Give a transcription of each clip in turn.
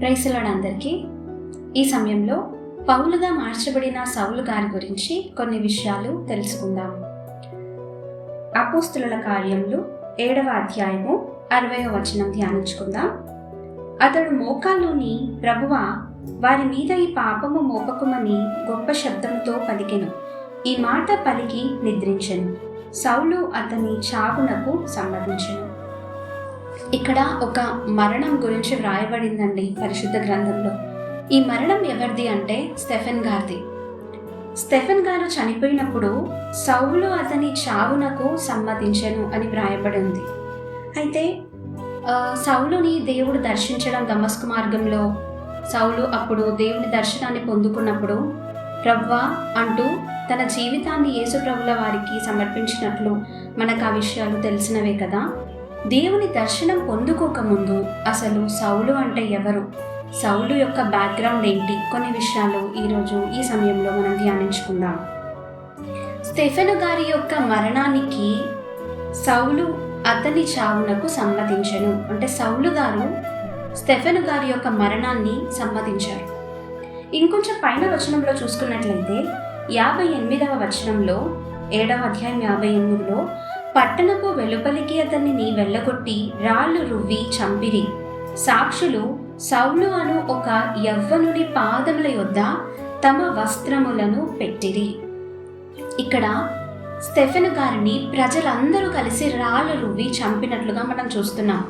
ప్రైసలాడందరికీ ఈ సమయంలో పౌలుగా మార్చబడిన సౌలు గారి గురించి కొన్ని విషయాలు తెలుసుకుందాం. అపోస్తుల కార్యములు ఏడవ అధ్యాయము అరవయో వచనం ధ్యానించుకుందాం. అతడు మోకాల్లోని ప్రభువ వారి మీద ఈ పాపము మోపకుమని గొప్ప శబ్దంతో పలికెను. ఈ మాట పలికి నిద్రించెను. సౌలు అతని చావునకు సమ్మతించెను. ఇక్కడ ఒక మరణం గురించి వ్రాయబడిందండి పరిశుద్ధ గ్రంథంలో. ఈ మరణం ఎవరిది అంటే స్టెఫెన్ గారిది. స్టెఫెన్ గారు చనిపోయినప్పుడు సౌలు అతని చావునకు సమ్మతించెను అని వ్రాయబడి ఉంది. అయితే సౌలుని దేవుడు దర్శించడం దమస్కు మార్గంలో సౌలు అప్పుడు దేవుని దర్శనాన్ని పొందుకున్నప్పుడు ప్రవ్వా అంటూ తన జీవితాన్ని యేసు ప్రభుల వారికి సమర్పించినట్లు మనకు ఆ విషయాలు తెలిసినవే కదా. దేవుని దర్శనం పొందుకోకముందు అసలు సౌలు అంటే ఎవరు? సౌలు యొక్క బ్యాక్గ్రౌండ్ ఏంటి? కొన్ని విషయాలు ఈరోజు ఈ సమయంలో మనం ధ్యానించుకుందాం. స్టెఫెను గారి యొక్క మరణానికి సౌలు అతని చావునకు సమ్మతించను అంటే సౌలు గారు స్టెఫెను గారి యొక్క మరణాన్ని సమ్మతించారు ఇంకొంచెం పైన వచనంలో చూసుకున్నట్లయితే యాభై ఎనిమిదవ వచనంలో ఏడవ అధ్యాయం యాభై ఎనిమిదిలో పట్టణపు వెలుపలికి అతనిని వెళ్ళగొట్టి రాళ్ళు రువ్వి చంపిరి. సాక్షులు సౌలు అను ఒక యవ్వనుని పాదముల యొద్ద తమ వస్త్రములను పెట్టిరి. ఇక్కడ స్టెఫెన్ గారిని ప్రజలందరూ కలిసి రాళ్ళు రువ్వి చంపినట్లుగా మనం చూస్తున్నాం.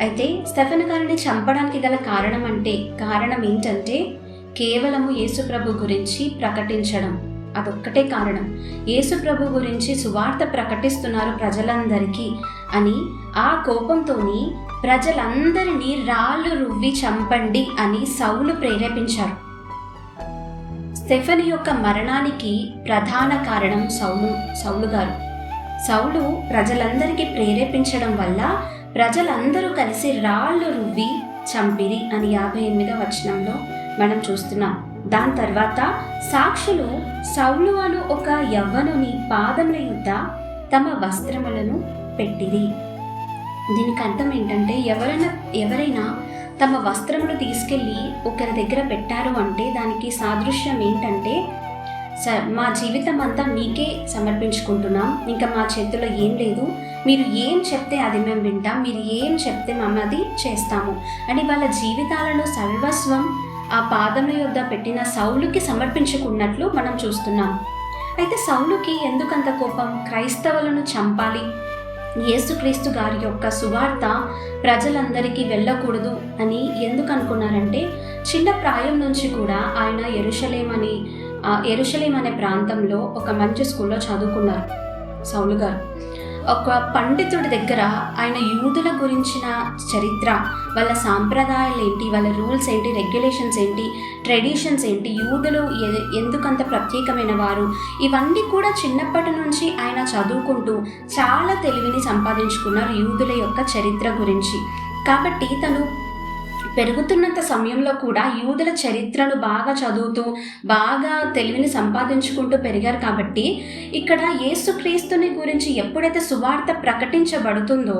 అయితే స్టెఫెన్ గారిని చంపడానికి గల కారణం అంటే కారణం ఏంటంటే కేవలము యేసుప్రభు గురించి ప్రకటించడం. అదొక్కటే కారణం. యేసుప్రభు గురించి సువార్త ప్రకటిస్తున్నారు ప్రజలందరికీ అని ఆ కోపంతోని ప్రజలందరినీ రాళ్ళు రువ్వి చంపండి అని సౌలు ప్రేరేపించారు. స్టెఫెన్ యొక్క మరణానికి ప్రధాన కారణం సౌలు సౌలు గారు. సౌలు ప్రజలందరికీ ప్రేరేపించడం వల్ల ప్రజలందరూ కలిసి రాళ్ళు రువ్వి చంపిరి అని యాభై ఎనిమిదవ వచనంలో మనం చూస్తున్నాం. దాని తర్వాత సాక్షులు సౌలు అను ఒక యవ్వనుని పాదముల యుద్ధ తమ వస్త్రములను పెట్టిది దీనికి అర్థం ఏంటంటే ఎవరైనా ఎవరైనా తమ వస్త్రములు తీసుకెళ్ళి ఒకరి దగ్గర పెట్టారు అంటే దానికి సాదృశ్యం ఏంటంటే స మా జీవితం అంతా మీకే సమర్పించుకుంటున్నాం. ఇంకా మా చేతిలో ఏం లేదు. మీరు ఏం చెప్తే అది మేము వింటాం. మీరు ఏం చెప్తే మేము అది చేస్తాము. అని వాళ్ళ జీవితాలలో సర్వస్వం ఆ పాదముల యొద్ద పెట్టిన సౌలుకి సమర్పించుకున్నట్లు మనం చూస్తున్నాం. అయితే సౌలుకి ఎందుకంత కోపం? క్రైస్తవులను చంపాలి. యేసుక్రీస్తు గారి యొక్క సువార్త ప్రజలందరికీ వెళ్ళకూడదు అని ఎందుకు అనుకున్నారంటే చిన్న ప్రాయం నుంచి కూడా ఆయన ఎరుషలేం అని ఎరుషలేం అనే ప్రాంతంలో ఒక మంచి స్కూల్లో చదువుకున్నారు సౌలు గారు. ఒక పండితుడి దగ్గర ఆయన యూదుల గురించిన చరిత్ర వాళ్ళ సాంప్రదాయాలు ఏంటి వాళ్ళ రూల్స్ ఏంటి రెగ్యులేషన్స్ ఏంటి ట్రెడిషన్స్ ఏంటి యూదులు ఎ- ఎందుకంత ప్రత్యేకమైన వారు ఇవన్నీ కూడా చిన్నప్పటి నుంచి ఆయన చదువుకుంటూ చాలా తెలివిని సంపాదించుకున్నారు యూదుల యొక్క చరిత్ర గురించి. కాబట్టి తను పెరుగుతున్నంత సమయంలో కూడా యూదుల చరిత్రను బాగా చదువుతూ బాగా తెలివిని సంపాదించుకుంటూ పెరిగారు కాబట్టి ఇక్కడ యేసుక్రీస్తుని గురించి ఎప్పుడైతే సువార్త ప్రకటించబడుతుందో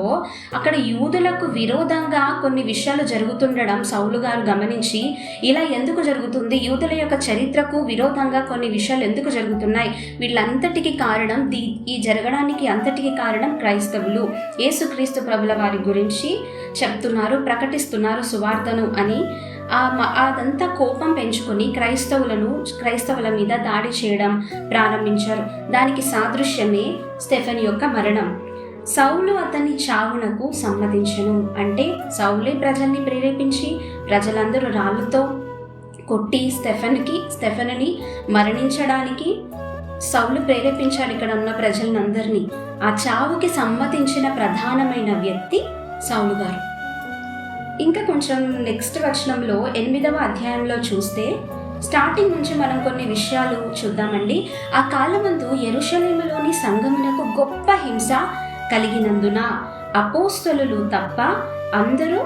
అక్కడ యూదులకు విరోధంగా కొన్ని విషయాలు జరుగుతుండడం సౌలు గారు గమనించి ఇలా ఎందుకు జరుగుతుంది? యూదుల యొక్క చరిత్రకు విరోధంగా కొన్ని విషయాలు ఎందుకు జరుగుతున్నాయి? వీళ్ళంతటికి కారణం దీ ఈ జరగడానికి అంతటికి కారణం క్రైస్తవులు. యేసుక్రీస్తు ప్రభుల వారి గురించి చెప్తున్నారు ప్రకటిస్తున్నారు సువార్త ప్రార్థను అని అదంతా కోపం పెంచుకొని క్రైస్తవులను క్రైస్తవుల మీద దాడి చేయడం ప్రారంభించారు. దానికి సాదృశ్యమే స్టెఫెన్ యొక్క మరణం. సౌలు అతని చావునకు సమ్మతించను. అంటే సౌలే ప్రజల్ని ప్రేరేపించి ప్రజలందరూ రాళ్ళతో కొట్టి స్టెఫెన్కి స్టెఫెన్ని మరణించడానికి సౌలు ప్రేరేపించాడు ఇక్కడ ఉన్న ప్రజలందరినీ. ఆ చావుకి సమ్మతించిన ప్రధానమైన వ్యక్తి సౌలు గారు. ఇంకా కొంచెం నెక్స్ట్ వచనంలో ఎనిమిదవ అధ్యాయంలో చూస్తే స్టార్టింగ్ నుంచి మనం కొన్ని విషయాలు చూద్దామండి. ఆ కాలమందు ఎరుషలేములోని సంగమునకు గొప్ప హింస కలిగినందున అపోస్తలులు తప్ప అందరూ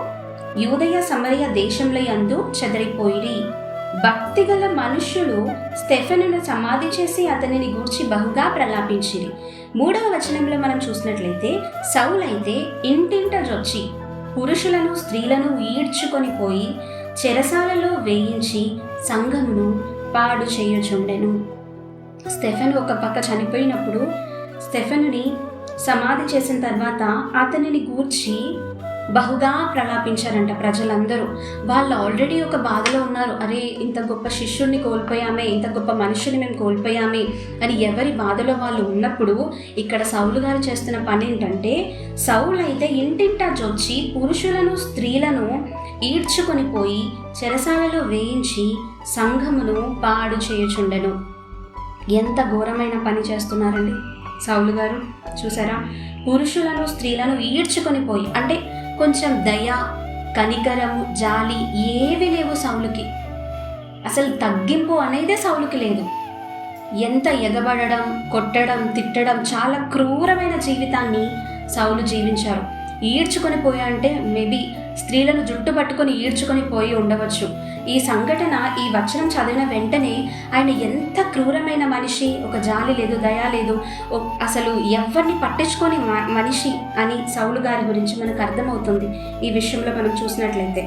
యూదయ సమరయ దేశంలో యందు చెదరిపోయిరి. భక్తిగల మనుష్యులు స్టెఫెనును సమాధి చేసి అతనిని గూర్చి బహుగా ప్రలాపించిరి. మూడవ వచనంలో మనం చూసినట్లయితే సౌలైతే ఇంటింట జొచ్చి పురుషులను స్త్రీలను ఈడ్చుకొని పోయి చెరసాలలో వేయించి సంఘమును పాడు చేయుచుండెను. స్టెఫెన్ ఒక పక్క చనిపోయినప్పుడు స్టెఫెనుని సమాధి చేసిన తర్వాత అతనిని గూర్చి బహుగా ప్రలాపించారంట ప్రజలందరూ. వాళ్ళు ఆల్రెడీ ఒక బాధలో ఉన్నారు. అరే ఇంత గొప్ప శిష్యుడిని కోల్పోయామే ఇంత గొప్ప మనుషుని మేము కోల్పోయామే అని ఎవరి బాధలో వాళ్ళు ఉన్నప్పుడు ఇక్కడ సౌలు గారు చేస్తున్న పని ఏంటంటే సౌలు అయితే ఇంటింటా జొచ్చి పురుషులను స్త్రీలను ఈడ్చుకొని పోయి చెరసాలలో వేయించి సంఘమును పాడు చేయుచుండెను. ఎంత ఘోరమైన పని చేస్తున్నారండి సౌలు గారు. చూసారా? పురుషులను స్త్రీలను ఈడ్చుకొని పోయి అంటే కొంచెం దయ కనికరము జాలి ఏవి లేవు సౌలుకి. అసలు తగ్గింపు అనేదే సౌలుకి లేదు. ఎంత ఎగబడడం కొట్టడం తిట్టడం చాలా క్రూరమైన జీవితాన్ని సౌలు జీవించారు. ఈడ్చుకొని పోయి అంటే మేబీ స్త్రీలను జుట్టు పట్టుకొని ఈడ్చుకొని పోయి ఉండవచ్చు. ఈ సంఘటన ఈ వచనం చదివిన వెంటనే ఆయన ఎంత క్రూరమైన మనిషి ఒక జాలి లేదు దయ లేదు అసలు ఎవరిని పట్టించుకొని మ- మనిషి అని సౌలు గారి గురించి మనకు అర్థమవుతుంది ఈ విషయంలో మనం చూసినట్లయితే.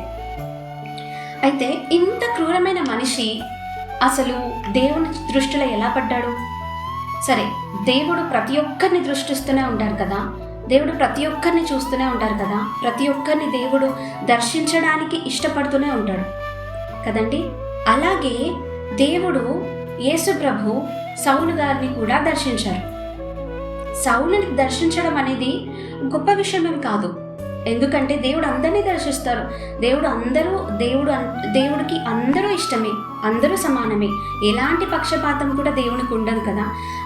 అయితే ఇంత క్రూరమైన మనిషి అసలు దేవుని దృష్టిలో ఎలా పడ్డాడు? సరే దేవుడు ప్రతి ఒక్కరిని దృష్టిస్తూనే ఉంటారు కదా? దేవుడు ప్రతి ఒక్కరిని చూస్తూనే ఉంటారు కదా? ప్రతి ఒక్కరిని దేవుడు దర్శించడానికి ఇష్టపడుతూనే ఉంటాడు. కదండి? అలాగే దేవుడు యేసుప్రభు సౌలు గారిని కూడా దర్శించారు. సౌలుని దర్శించడం అనేది గొప్ప విషయం కాదు. ఎందుకంటే దేవుడు అందరినీ దర్శిస్తారు. దేవుడు అందరూ దేవుడు అన్- దేవుడికి అందరూ ఇష్టమే అందరూ సమానమే. ఎలాంటి పక్షపాతం కూడా దేవునికి ఉండదు కదా.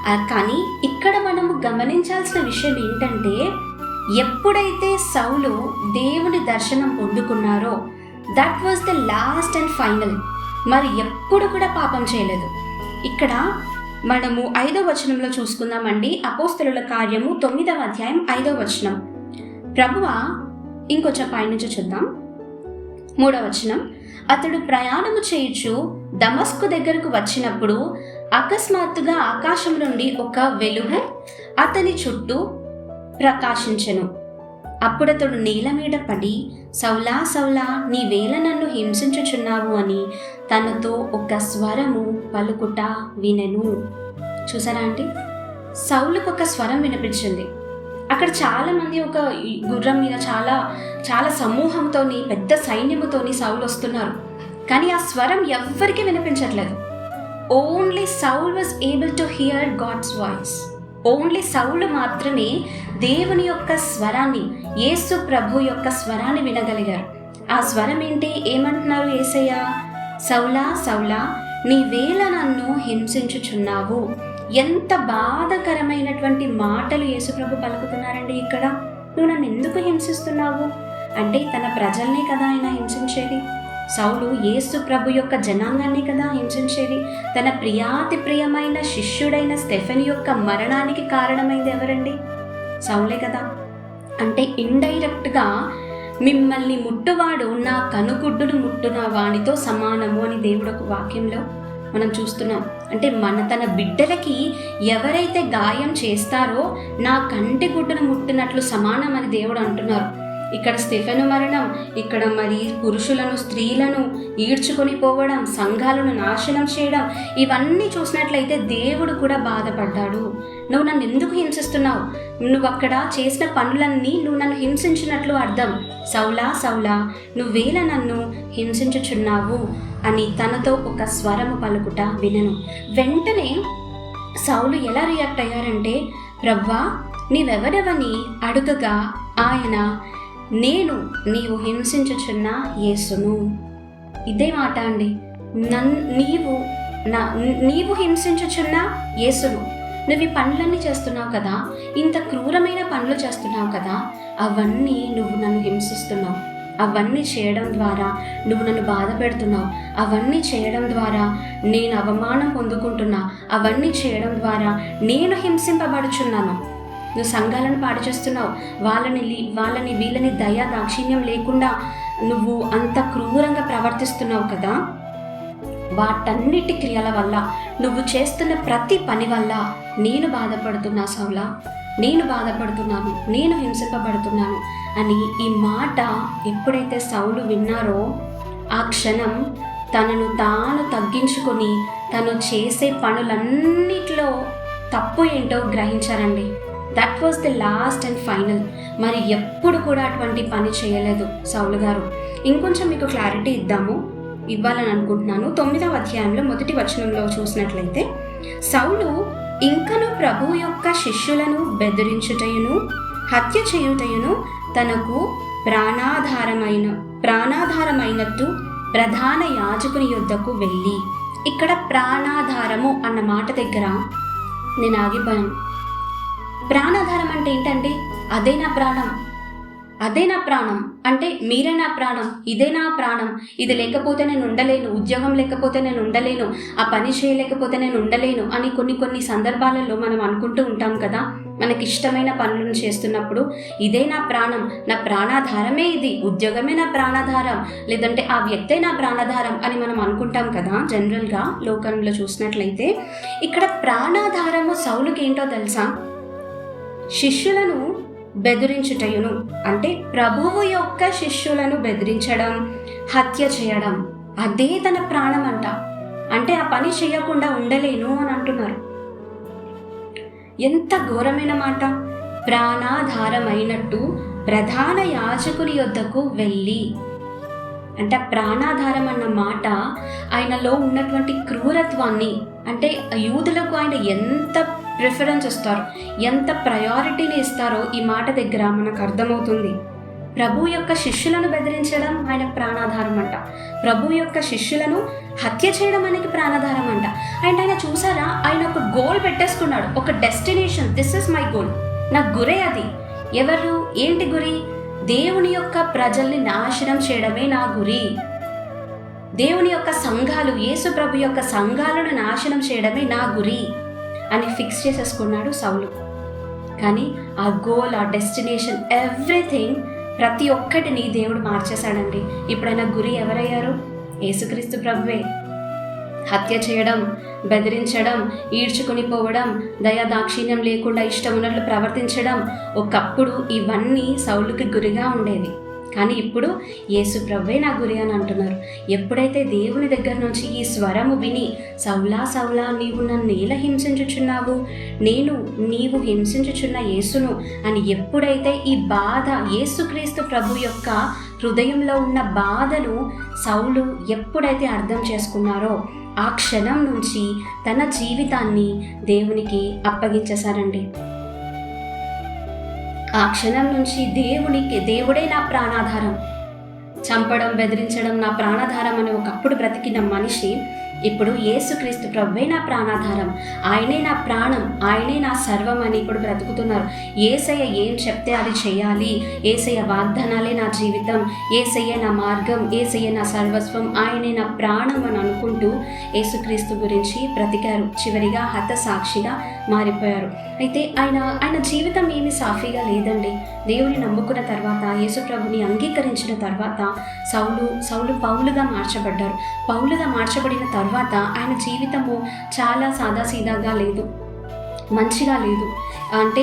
కానీ ఇక్కడ మనము గమనించాల్సిన విషయం ఏంటంటే ఎప్పుడైతే సౌలు దేవుని దర్శనం పొందుకున్నారో that was the last and final మరి ఎప్పుడు కూడా పాపం చేయలేదు. ఇక్కడ మనము ఐదవ వచనంలో చూసుకుందామండి. అపోస్తలుల కార్యము తొమ్మిదవ అధ్యాయం ఐదవ వచనం. ప్రభువ ఇంకొంచెం పైనుంచి చూద్దాం. మూడవ వచనం. అతడు ప్రయాణము చేయుచు దమస్కు దగ్గరకు వచ్చినప్పుడు అకస్మాత్తుగా ఆకాశం నుండి ఒక వెలుగు అతని చుట్టూ ప్రకాశించెను. అప్పుడతడు నేల మీద పడి సౌలా సౌలా నీ వేల నన్ను హింసించుచున్నావు అని తనతో ఒక స్వరము పలుకుట వినెను. చూసారా ఆంటీ సౌలుకు ఒక స్వరం వినిపించింది. అక్కడ చాలామంది ఒక గుర్రం మీద చాలా చాలా సమూహంతోని పెద్ద సైన్యముతోని సౌలు వస్తున్నారు. కానీ ఆ స్వరం ఎవ్వరికీ వినిపించట్లేదు. Only Saul was able to hear God's voice only సౌలు మాత్రమే దేవుని యొక్క స్వరాన్ని యేసు ప్రభు యొక్క స్వరాన్ని వినగలిగారు. ఆ స్వరం ఏంటి? ఏమంటున్నారు ఏసయ్య? సౌలా సౌలా నీ వేళ నన్ను హింసించుచున్నావు. ఎంత బాధకరమైనటువంటి మాటలు యేసుప్రభు పలుకుతున్నారండి ఇక్కడ. నువ్వు నన్ను ఎందుకు హింసిస్తున్నావు? అంటే తన ప్రజల్నే కదా ఆయన హింసించేది. సౌలు యేసు ప్రభు యొక్క జనాంగాన్ని కదా హింసించేది. తన ప్రియాతి ప్రియమైన శిష్యుడైన స్టెఫెన్ యొక్క మరణానికి కారణమైంది ఎవరండి? చావులే కదా? అంటే ఇండైరెక్ట్గా మిమ్మల్ని ముట్టువాడు నా కనుగుడ్డును ముట్టున వానితో సమానము అని దేవుడు ఒక వాక్యంలో మనం చూస్తున్నాం. అంటే మన తన బిడ్డలకి ఎవరైతే గాయం చేస్తారో నా కంటి గుడ్డును ముట్టినట్లు సమానం అని దేవుడు అంటున్నారు. ఇక్కడ స్టెఫెను మరణం ఇక్కడ మరి పురుషులను స్త్రీలను ఈడ్చుకొని పోవడం సంఘాలను నాశనం చేయడం ఇవన్నీ చూసినట్లయితే దేవుడు కూడా బాధపడ్డాడు. నువ్వు నన్ను ఎందుకు హింసిస్తున్నావు? నువ్వు అక్కడ చేసిన పనులన్నీ నువ్వు నన్ను హింసించినట్లు అర్థం. సౌలా సౌలా నువ్వేలా నన్ను హింసించుచున్నావు? అని తనతో ఒక స్వరము పలుకుట వినను. వెంటనే సౌలు ఎలా రియాక్ట్ అయ్యారంటే ప్రవ్వా నీవెవరెవని అడుగగా ఆయన నేను నీవు హింసించుచున్న యేసును. ఇదే మాట అండి. నన్ నీవు నా నీవు హింసించుచున్న యేసును. నువ్వు ఈ పనులన్నీ చేస్తున్నావు కదా? ఇంత క్రూరమైన పనులు చేస్తున్నావు కదా? అవన్నీ నువ్వు నన్ను హింసిస్తున్నావు. అవన్నీ చేయడం ద్వారా నువ్వు నన్ను బాధ పెడుతున్నావు. అవన్నీ చేయడం ద్వారా నేను అవమానం పొందుకుంటున్నా. అవన్నీ చేయడం ద్వారా నేను హింసింపబడుచున్నాను. నువ్వు సంఘాలను పాడు చేస్తున్నావు. వాళ్ళని లీ- వాళ్ళని వీళ్ళని దయా దాక్షిణ్యం లేకుండా నువ్వు అంత క్రూరంగా ప్రవర్తిస్తున్నావు కదా? వాటన్నిటి క్రియల వల్ల నువ్వు చేస్తున్న ప్రతి పని వల్ల నేను బాధపడుతున్నా సౌలా. నేను బాధపడుతున్నాను. నేను హింసింపబడుతున్నాను అని ఈ మాట ఎప్పుడైతే సౌలు విన్నారో ఆ క్షణం తనను తాను తగ్గించుకొని తను చేసే పనులన్నిటిలో తప్పు ఏంటో గ్రహించారండి. That was the last and final మరి ఎప్పుడు కూడా అటువంటి పని చేయలేదు సౌలు గారు. ఇంకొంచెం మీకు క్లారిటీ ఇద్దాము. ఇవ్వాలని అనుకుంటున్నాను. తొమ్మిదవ అధ్యాయంలో మొదటి వచనంలో చూసినట్లయితే సౌలు ఇంకను ప్రభు యొక్క శిష్యులను బెదిరించుటయును హత్య చేయుటయును తనకు ప్రాణాధారమైన ప్రాణాధారమైనట్టు ప్రధాన యాజకుని యొద్దకు వెళ్ళి ఇక్కడ ప్రాణాధారము అన్న మాట దగ్గర నేను ఆగిపోయాను. ప్రాణాధారం అంటే ఏంటండి అదే నా ప్రాణం. అదే నా ప్రాణం. అంటే మీరే నా ప్రాణం ఇదే నా ప్రాణం. ఇది లేకపోతే నేను ఉండలేను ఉద్యోగం లేకపోతే నేను ఉండలేను ఆ పని చేయలేకపోతే నేను ఉండలేను అని కొన్ని కొన్ని సందర్భాలలో మనం అనుకుంటూ ఉంటాం కదా. మనకి ఇష్టమైన పనులను చేస్తున్నప్పుడు ఇదే నా ప్రాణం నా ప్రాణాధారమే ఇది. ఉద్యోగమే నా ప్రాణాధారం. లేదంటే ఆ వ్యక్తే నా ప్రాణాధారం అని మనం అనుకుంటాం కదా జనరల్గా లోకంలో చూసినట్లయితే. ఇక్కడ ప్రాణాధారము సౌలుకి ఏంటో తెలుసా? శిష్యులను బెదిరించుటయును. అంటే ప్రభువు యొక్క శిష్యులను బెదిరించడం హత్య చేయడం అదే తన ప్రాణం అంట అంటే ఆ పని చేయకుండా ఉండలేను అని అంటున్నారు. ఎంత ఘోరమైన మాట. ప్రాణాధారమైనట్టు ప్రధాన యాజకుని యొద్దకు వెళ్ళి. అంటే ప్రాణాధారం అన్న మాట ఆయనలో ఉన్నటువంటి క్రూరత్వాన్ని అంటే యూదులకు ఆయన ఎంత ప్రిఫరెన్స్ ఇస్తారు. ఎంత ప్రయారిటీని ఇస్తారో ఈ మాట దగ్గర మనకు అర్థమవుతుంది. ప్రభు యొక్క శిష్యులను బెదిరించడం ఆయన ప్రాణాధారం అంట ప్రభు యొక్క శిష్యులను హత్య చేయడం అనేది ప్రాణాధారం అంట అండ్ ఆయన చూసారా? ఆయన ఒక గోల్ పెట్టేసుకున్నాడు. ఒక destination this is my goal నా గురే అది. ఎవరు? ఏంటి గురి? దేవుని యొక్క ప్రజల్ని నాశనం చేయడమే నా గురి. దేవుని యొక్క సంఘాలు యేసు ప్రభు యొక్క సంఘాలను నాశనం చేయడమే నా గురి. అని ఫిక్స్ చేసేసుకున్నాడు సౌలు. కానీ ఆ గోల్ ఆ డెస్టినేషన్ ఎవ్రీథింగ్ ప్రతి ఒక్కటిని దేవుడు మార్చేశాడండి. ఇప్పుడైనా గురి ఎవరయ్యారు? యేసుక్రీస్తు ప్రభువే. హత్య చేయడం బెదిరించడం ఈడ్చుకుని పోవడం దయా దాక్షిణ్యం లేకుండా ఇష్టం ఉన్నట్లు ప్రవర్తించడం ఒకప్పుడు ఇవన్నీ సౌలుకి గురిగా ఉండేవి. కానీ ఇప్పుడు యేసు ప్రభే నా గురి అని అంటున్నారు. ఎప్పుడైతే దేవుని దగ్గర నుంచి ఈ స్వరము విని సౌలా సౌలా నీవు నన్ను ఎలా హింసించుచున్నావు? నేను నీవు హింసించుచున్న యేసును అని ఎప్పుడైతే ఈ బాధ యేసుక్రీస్తు ప్రభు యొక్క హృదయంలో ఉన్న బాధను సౌలు ఎప్పుడైతే అర్థం చేసుకున్నారో ఆ క్షణం నుంచి తన జీవితాన్ని దేవునికి అప్పగించేశారండి. ఆ క్షణం నుంచి దేవునికి దేవుడే నా ప్రాణాధారం. చంపడం బెదిరించడం నా ప్రాణాధారం అని ఒకప్పుడు బ్రతికిన మనిషి ఇప్పుడు యేసుక్రీస్తు ప్రభువే నా ప్రాణాధారం. ఆయనే నా ప్రాణం. ఆయనే నా సర్వం అని ఇప్పుడు బ్రతుకుతున్నారు. ఏసయ్య ఏం చెప్తే అది చేయాలి. ఏసయ్య వాగ్దానాలే నా జీవితం. ఏసయ్య నా మార్గం. ఏసయ్య నా సర్వస్వం. ఆయనే నా ప్రాణం అని అనుకుంటూ యేసుక్రీస్తు గురించి బ్రతికారు. చివరిగా హత సాక్షిగా మారిపోయారు. అయితే ఆయన ఆయన జీవితం ఏమి సాఫీగా లేదండి. దేవుని నమ్ముకున్న తర్వాత యేసు ప్రభుని అంగీకరించిన తర్వాత సౌలు సౌలు పౌలుగా మార్చబడ్డారు. పౌలుగా మార్చబడిన తర్వాత తర్వాత ఆయన జీవితము చాలా సాదాసీదాగా లేదు. మంచిగా లేదు. అంటే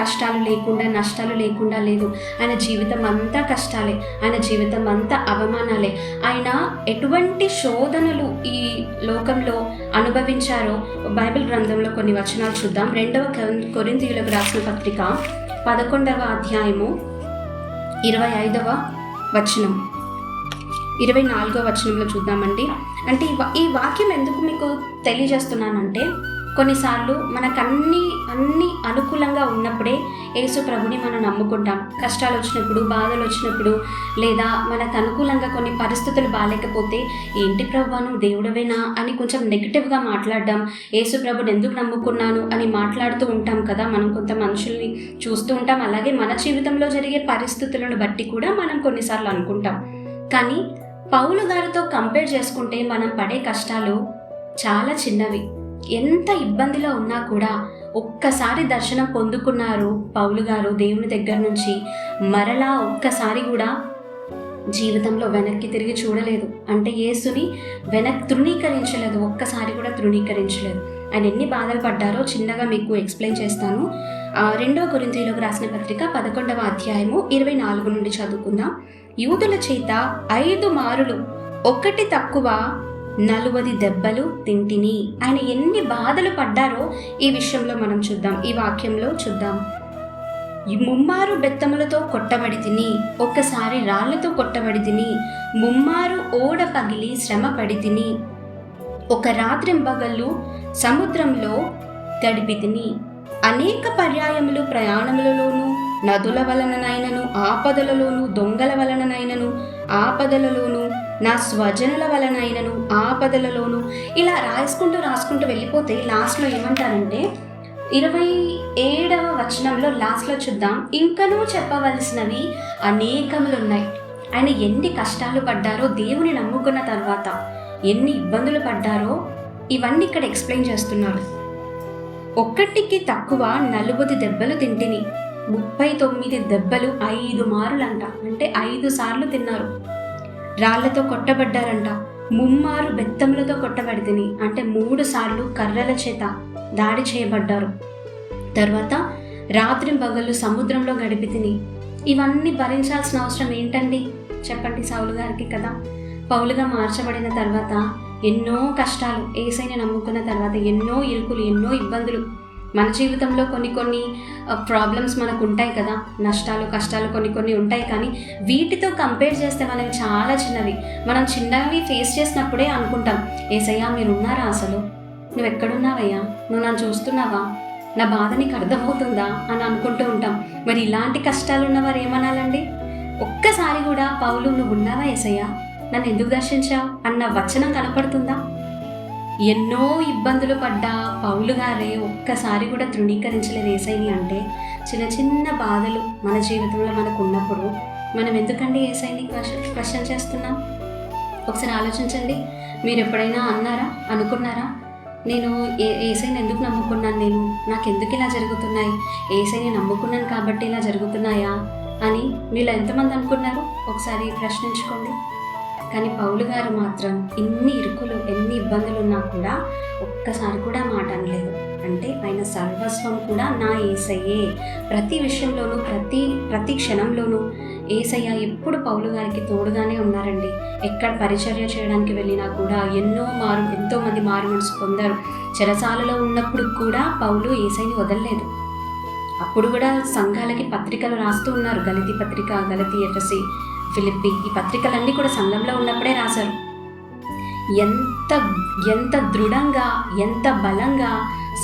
కష్టాలు లేకుండా నష్టాలు లేకుండా లేదు. ఆయన జీవితం అంతా కష్టాలే. ఆయన జీవితం అంతా అవమానాలే. ఆయన ఎటువంటి శోధనలు ఈ లోకంలో అనుభవించారో బైబిల్ గ్రంథంలో కొన్ని వచనాలు చూద్దాం. రెండవ కొరింతీయులకు రాసిన పత్రిక పదకొండవ అధ్యాయము ఇరవై ఐదవ వచనం. ఇరవై నాలుగో వచనంలో చూద్దామండి. అంటే ఈ వాక్యం ఎందుకు మీకు తెలియజేస్తున్నానంటే కొన్నిసార్లు మనకు అన్ని అన్ని అనుకూలంగా ఉన్నప్పుడే యేసు ప్రభుని మనం నమ్ముకుంటాం. కష్టాలు వచ్చినప్పుడు బాధలు వచ్చినప్పుడు లేదా మనకు అనుకూలంగా కొన్ని పరిస్థితులు బాగాలేకపోతే ఏంటి ప్రభువాను దేవుడవేనా? అని కొంచెం నెగిటివ్గా మాట్లాడడం యేసు ప్రభుని ఎందుకు నమ్ముకున్నాను? అని మాట్లాడుతూ ఉంటాం కదా మనం కొంత మనుషుల్ని చూస్తూ ఉంటాం. అలాగే మన జీవితంలో జరిగే పరిస్థితులను బట్టి కూడా మనం కొన్నిసార్లు అనుకుంటాం. కానీ పౌలు గారితో కంపేర్ చేసుకుంటే మనం పడే కష్టాలు చాలా చిన్నవి. ఎంత ఇబ్బందిలో ఉన్నా కూడా ఒక్కసారి దర్శనం పొందుకున్నారు పౌలు గారు దేవుని దగ్గర నుంచి. మరలా ఒక్కసారి కూడా జీవితంలో వెనక్కి తిరిగి చూడలేదు. అంటే యేసుని వెనక్కి తృణీకరించలేదు. ఒక్కసారి కూడా తృణీకరించలేదు. ఆయన ఎన్ని బాధలు పడ్డారో చిన్నగా మీకు ఎక్స్ప్లెయిన్ చేస్తాను. రెండవ గురింతిలోకి రాసిన పత్రిక పదకొండవ అధ్యాయము ఇరవై నాలుగు నుండి చదువుకుందాం. యూదుల చేత ఐదు మారులు ఒకటి తక్కువ నలువది దెబ్బలు తింటిని. ఆయన ఎన్ని బాధలు పడ్డారో ఈ విషయంలో మనం చూద్దాం. ఈ వాక్యంలో చూద్దాం. ఈ ముమ్మారు బెత్తములతో కొట్టబడి తిని ఒక్కసారి రాళ్ళతో కొట్టబడి తిని ముమ్మారు ఓడ పగిలి శ్రమ పడి తిని ఒక రాత్రింబగళ్ళు సముద్రంలో గడిపి తిని అనేక పర్యాయములు ప్రయాణములలోనూ నదుల వలననైనను ఆపదలలోను దొంగల వలననైనను ఆపదలలోను నా స్వజనుల వలనైనను ఆపదలలోను ఇలా రాసుకుంటూ రాసుకుంటూ వెళ్ళిపోతే లాస్ట్లో ఏమంటారంటే ఇరవై ఏడవ వచనంలో లాస్ట్లో చూద్దాం. ఇంకనూ చెప్పవలసినవి అనేకములు ఉన్నాయి ఆయన ఎన్ని కష్టాలు పడ్డారో దేవుని నమ్ముకున్న తర్వాత ఎన్ని ఇబ్బందులు పడ్డారో ఇవన్నీ ఇక్కడ ఎక్స్ప్లెయిన్ చేస్తున్నారు ఒక్కటికి తక్కువ నలుగుది దెబ్బలు తింటిని. ముప్పై తొమ్మిది దెబ్బలు ఐదు మారులంట. అంటే ఐదు సార్లు తిన్నారు. రాళ్ళతో కొట్టబడ్డారంట. ముమ్మారు బెత్తములతో కొట్టబడి తిని అంటే మూడు సార్లు కర్రల చేత దాడి చేయబడ్డారు. తర్వాత రాత్రి పగళ్ళు సముద్రంలో గడిపి తిని ఇవన్నీ భరించాల్సిన అవసరం ఏంటండి? చెప్పండి సౌలు గారికి కదా. పౌలుగా మార్చబడిన తర్వాత ఎన్నో కష్టాలు ఏసైని నమ్ముకున్న తర్వాత ఎన్నో ఇరుకులు ఎన్నో ఇబ్బందులు మన జీవితంలో కొన్ని కొన్ని ప్రాబ్లమ్స్ మనకు ఉంటాయి కదా. నష్టాలు కష్టాలు కొన్ని కొన్ని ఉంటాయి కానీ వీటితో కంపేర్ చేస్తే మనం చాలా చిన్నవి. మనం చిన్నవి ఫేస్ చేసినప్పుడే అనుకుంటాం ఏసయ్యా మీరు ఉన్నారా అసలు? నువ్వు ఎక్కడున్నావయ్యా నువ్వు నన్ను చూస్తున్నావా? నా బాధ నీకు అర్థమవుతుందా? అని అనుకుంటూ ఉంటాం. మరి ఇలాంటి కష్టాలు ఉన్నవారు ఏమనాలండి? ఒక్కసారి కూడా పౌలు నువ్వు ఉన్నావా ఏసయ్యా? నన్ను ఎందుకు దర్శించావు? అన్న వచనం కనపడుతుందా? ఎన్నో ఇబ్బందులు పడ్డా పౌలు గారే ఒక్కసారి కూడా తృణీకరించలేదు ఏసైని అంటే చిన్న చిన్న బాధలు మన జీవితంలో మనకు ఉన్నప్పుడు మనం ఎందుకండి ఏసైని క్వశ్చన్ క్వశ్చన్ చేస్తున్నాం? ఒకసారి ఆలోచించండి. మీరు ఎప్పుడైనా అన్నారా? అనుకున్నారా? నేను ఏ ఏసైని ఎందుకు నమ్ముకున్నాను నేను? నాకు ఎందుకు ఇలా జరుగుతున్నాయి? ఏసైని నమ్ముకున్నాను కాబట్టి ఇలా జరుగుతున్నాయా? అని మీరు ఎంతమంది అనుకున్నారు? ఒకసారి ప్రశ్నించుకోండి. కానీ పౌలు గారు మాత్రం ఇన్ని ఇరుకులు ఎన్ని ఇబ్బందులు ఉన్నా కూడా ఒక్కసారి కూడా మాట అనలేదు. అంటే ఆయన సర్వస్వం కూడా నా ఏసయ్యే. ప్రతి విషయంలోనూ ప్రతి ప్రతి క్షణంలోనూ ఏసయ్య ఎప్పుడు పౌలు గారికి తోడుగానే ఉన్నారండి. ఎక్కడ పరిచర్య చేయడానికి వెళ్ళినా కూడా ఎన్నో మారు ఎంతో మంది మారు మనసు పొందారు. చెరసాలలో ఉన్నప్పుడు కూడా పౌలు ఏసైని వదలలేదు. అప్పుడు కూడా సంఘాలకి పత్రికలు రాస్తూ ఉన్నారు. గలతి పత్రిక గలతి ఎఫ్ఎస్సి. ఫిలిప్పి ఈ పత్రికలన్నీ కూడా సంఘంలో ఉన్నప్పుడే రాశారు. ఎంత ఎంత దృఢంగా ఎంత బలంగా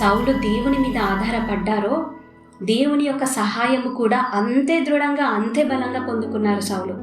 సౌలు దేవుని మీద ఆధారపడ్డారో దేవుని యొక్క సహాయము కూడా అంతే దృఢంగా అంతే బలంగా పొందుకున్నారు సౌలు.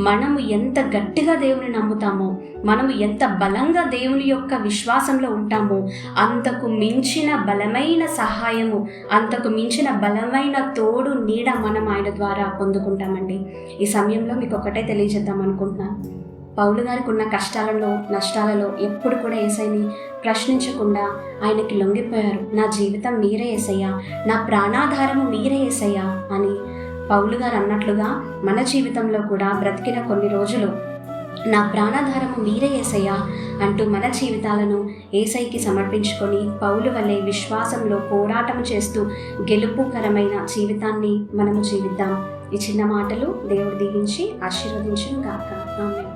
మనము ఎంత గట్టిగా దేవుని నమ్ముతామో మనము ఎంత బలంగా దేవుని యొక్క విశ్వాసంలో ఉంటామో అంతకు మించిన బలమైన సహాయము అంతకు మించిన బలమైన తోడు నీడ మనం ఆయన ద్వారా పొందుకుంటామండి. ఈ సమయంలో మీకు ఒకటే తెలియజేద్దాం అనుకుంటున్నాను. పౌలు గారికి ఉన్న కష్టాలలో నష్టాలలో ఎప్పుడు కూడా ఏసైని ప్రశ్నించకుండా ఆయనకి లొంగిపోయారు. నా జీవితం మీరే ఏసయ్యా నా ప్రాణాధారము మీరే ఏసయ్యా అని పౌలు గారు అన్నట్లుగా మన జీవితంలో కూడా బ్రతికిన కొన్ని రోజులు నా ప్రాణాధారము మీరే ఏసయ్యా అంటూ మన జీవితాలను ఏసైకి సమర్పించుకొని పౌలు వల్లే విశ్వాసంలో పోరాటం చేస్తూ గెలుపుకరమైన జీవితాన్ని మనము జీవిద్దాం. ఈ చిన్న మాటలు దేవుడు దీవించి ఆశీర్వదించును గాక ఆమె